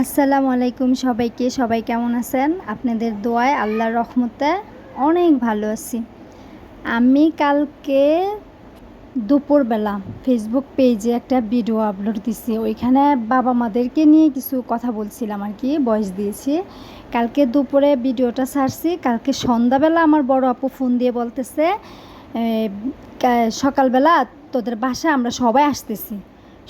আসসালামু আলাইকুম সবাইকে। সবাই কেমন আছেন? আপনাদের দোয়ায় আল্লাহর রহমতে অনেক ভালো আছি। আমি কালকে দুপুরবেলা ফেসবুক পেজে একটা ভিডিও আপলোড দিছি। ওইখানে বাবা মাদেরকে নিয়ে কিছু কথা বলছিলাম আর কি ভয়েস দিয়েছি। কালকে দুপুরে ভিডিওটা ছাড়ছি। কালকে সন্ধ্যাবেলা আমার বড় আপু ফোন দিয়ে বলতেছে সকালবেলা তোদের বাসায় আমরা সবাই আসতেছি।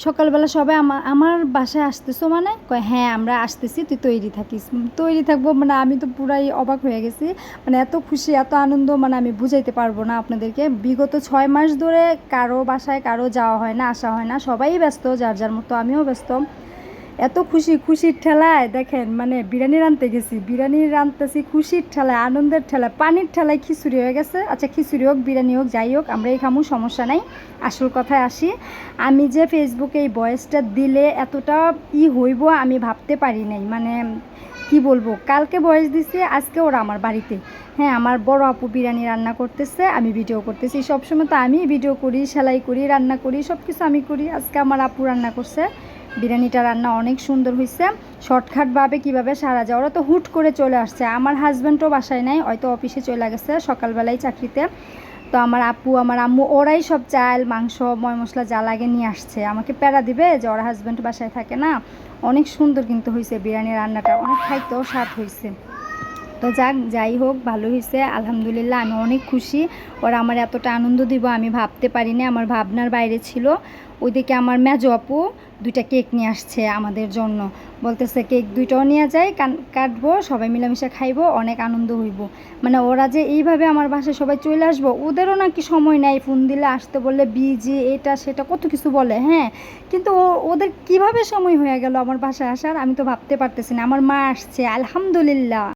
সকালবেলা সবাই আমার আমার বাসায় আসতেছো মানে? কয় হ্যাঁ আমরা আসতেছি, তুই তৈরি থাকিস। তৈরি থাকব মানে আমি তো পুরাই অবাক হয়ে গেছি। মানে এত খুশি, এত আনন্দ মানে আমি বুঝাইতে পারব না আপনাদেরকে। বিগত ছয় মাস ধরে কারও বাসায় কারও যাওয়া হয় না, আসা হয় না। সবাই ব্যস্ত, যার যার মতো আমিও ব্যস্ত। এত খুশি, খুশির ঠেলায় দেখেন মানে বিরিয়ানি রাঁধতে গেছি, বিরিয়ানি রাঁধতেছি খুশির ঠেলায়, আনন্দের ঠেলায়, পানির ঠেলায় খিচুড়ি হয়ে গেছে। আচ্ছা খিচুড়ি হোক, বিরিয়ানি হোক, যাই হোক আমরা এই খামু, সমস্যা নাই, আসল কথায় আসি। আমি যে ফেসবুকে এই বয়েসটা দিলে এতটা ই হইব আমি ভাবতে পারি নাই মানে কি বলব, কালকে বয়স দিছি, আজকে ওরা আমার বাড়িতে। হ্যাঁ আমার বড় আপু বিরিয়ানি রান্না করতেছে, আমি ভিডিও করতেছি, সবসময় তো আমি ভিডিও করি, সেলাই করি, রান্না করি সব কিছু আমি করি, আজকে আমার আপু রান্না করছে। বিরিয়ানিটা রান্না অনেক সুন্দর হয়েছে শর্টকাটভাবে কীভাবে সারা যায়, ওরা তো হুট করে চলে আসছে। আমার হাজব্যান্ডও বাসায় নাই, হয়তো অফিসে চলে গেছে সকালবেলায় চাকরিতে। তো আমার আপু, আমার আম্মু, ওরাই সব চাল, মাংস ময় মশলা যা লাগে নিয়ে আসছে। আমাকে প্যারা দিবে যে ওরা হাজব্যান্ড বাসায় থাকে না। অনেক সুন্দর কিন্তু হয়েছে বিরিয়ানি রান্নাটা, অনেক খাইতেও স্বাদ হয়েছে তো যাক, যাই হোক, ভালো হয়েছে আলহামদুলিল্লাহ, আমি অনেক খুশি। ওরা আমার এতটা আনন্দ দিব, আমি ভাবতে পারিনি, আমার ভাবনার বাইরে ছিল। ওইদিকে আমার মেজো আপু দুইটা কেক নিয়ে আসছে আমাদের জন্য। বলতেছে, কেক দুইটাও নিয়ে যাই কাটবো, সবাই মিলেমিশে খাইবো, অনেক আনন্দ হইব। মানে ওরা যে এইভাবে আমার বাসায় সবাই চলে আসব, ওদেরও নাকি সময় নেই ফোন দিলে আসতে বললে, বিজি, এটা, সেটা, কত কিছু বলে। হ্যাঁ কিন্তু ওদের কীভাবে সময় হয়ে গেল আমার বাসায় আসার আমি তো ভাবতে পারতেছি না। আমার মা আসছে, আলহামদুলিল্লাহ।